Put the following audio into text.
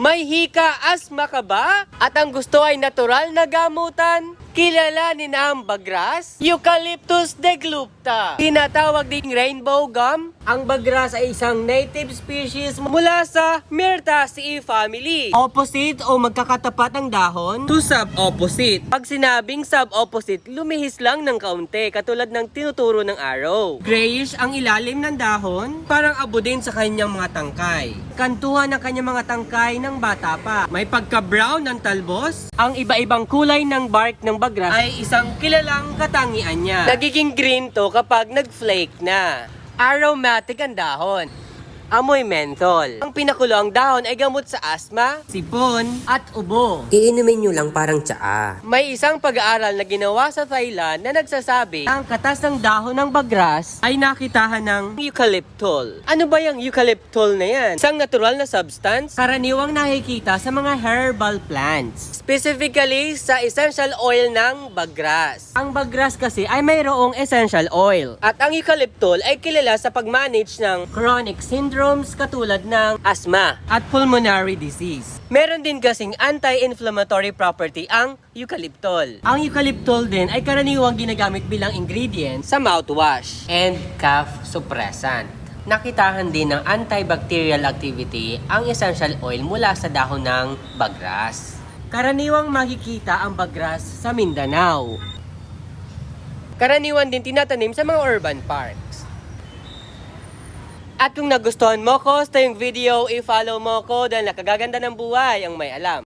May hika asma ka ba? At ang gusto ay natural na gamutan? Kilalanin ang bagras, Eucalyptus deglupta. Tinatawag ding rainbow gum. Ang bagras ay isang native species mula sa Myrtaceae family. Opposite o magkakatapat ang dahon to sub-opposite. Pag sinabing sub-opposite, lumihis lang ng kaunti katulad ng tinuturo ng arrow. Grayish ang ilalim ng dahon, parang abo din sa kanyang mga tangkay. Kantuhan ng kanyang mga tangkay ng bata pa. May pagka-brown ng talbos. Ang iba-ibang kulay ng bark ng bagras ay isang kilalang katangian niya. Nagiging green to kapag nag-flake na. Aromatic ang dahon. Amoy menthol. Ang pinakulo ang dahon ay gamot sa asma, sipon, at ubo. Iinumin nyo lang parang tsaa. May isang pag-aaral na ginawa sa Thailand na nagsasabi ang katas ng dahon ng bagras ay nakitahan ng eucalyptol. Ano ba yung eucalyptol na yan? Isang natural na substance karaniwang nakikita sa mga herbal plants. Specifically sa essential oil ng bagras. Ang bagras kasi ay mayroong essential oil. At ang eucalyptol ay kilala sa pag-manage ng chronic syndromes katulad ng asthma at pulmonary disease. Meron din kasing anti-inflammatory property ang eucalyptol. Ang eucalyptol din ay karaniwang ginagamit bilang ingredient sa mouthwash and cough suppressant. Nakitahan din ng antibacterial activity ang essential oil mula sa dahon ng bagras. Karaniwang makikita ang bagras sa Mindanao. Karaniwan din tinatanim sa mga urban parks. At kung nagustuhan mo ko sa yung video, i-follow mo ko dahil nakagaganda ng buhay ang may alam.